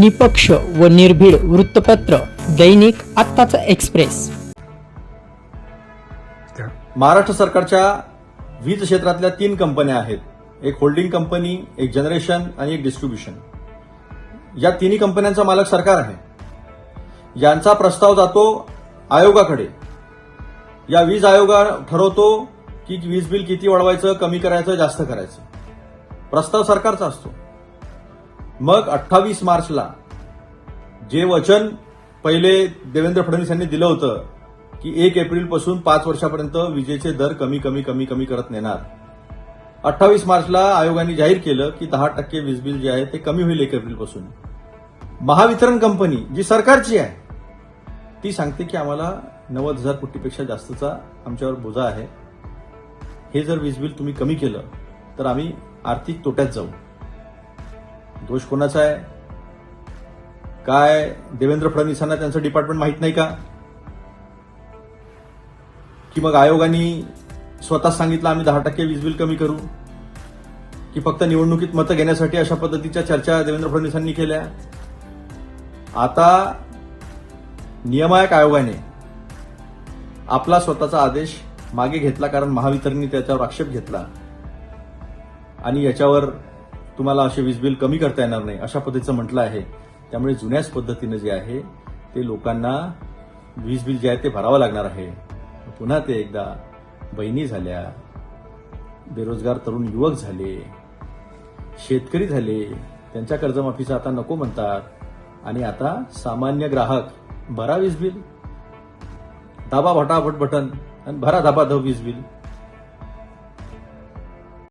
निपक्ष व निर्भीड वृत्तपत्र दैनिक आत्ताचा एक्सप्रेस. महाराष्ट्र सरकारच्या वीज क्षेत्रातल्या तीन कंपन्या आहेत. एक होल्डिंग कंपनी एक जनरेशन आणि एक डिस्ट्रीब्युशन. या तिन्ही कंपन्यांचा मालक सरकार आहे. यांचा प्रस्ताव जातो आयोगाकडे. या वीज आयोगा ठरवतो की वीज बिल किती वाढवायचं कमी करायचं जास्त करायचं. प्रस्ताव सरकारचा असतो. मग अठ्ठावीस मार्चला जे वचन पहिले देवेंद्र फडणवीस यांनी दिलं होतं की एक एप्रिलपासून पाच वर्षापर्यंत विजेचे दर कमी कमी कमी कमी करत नेणार. अठ्ठावीस मार्चला आयोगाने जाहीर केलं की दहा टक्के वीज बिल जे आहे ते कमी होईल एक एप्रिलपासून महावितरण कंपनी जी सरकारची आहे ती सांगते की आम्हाला नव्वद हजार कोटीपेक्षा जास्तचा आमच्यावर बोजा आहे. हे जर वीज बिल तुम्ही कमी केलं तर आम्ही आर्थिक तोट्यात जाऊ. दोष कोणाचा आहे? काय देवेंद्र फडणवीसांना त्यांचं डिपार्टमेंट माहीत नाही का? की मग आयोगाने स्वतः सांगितलं आम्ही दहा टक्के वीज बिल कमी करू. की फक्त निवडणुकीत मतं घेण्यासाठी अशा पद्धतीच्या चर्चा देवेंद्र फडणवीसांनी केल्या. आता नियमायक आयोगाने आपला स्वतःचा आदेश मागे घेतला कारण महावितरणने त्याच्यावर आक्षेप घेतला. आणि याच्यावर तुम्हाला असे वीज बिल कमी करता येणार नाही अशा पद्धतीचं म्हटलं आहे. त्यामुळे जुन्याच पद्धतीनं जे आहे ते लोकांना वीज बिल जे आहे ते भरावं लागणार आहे. पुन्हा ते एकदा बहिणी झाल्या बेरोजगार तरुण युवक झाले शेतकरी झाले त्यांच्या कर्जमाफीचं आता नको म्हणतात. आणि आता सामान्य ग्राहक भरा वीज बिल. दाबा भटाभट बटन आणि भरा धाबा धब वीज बिल.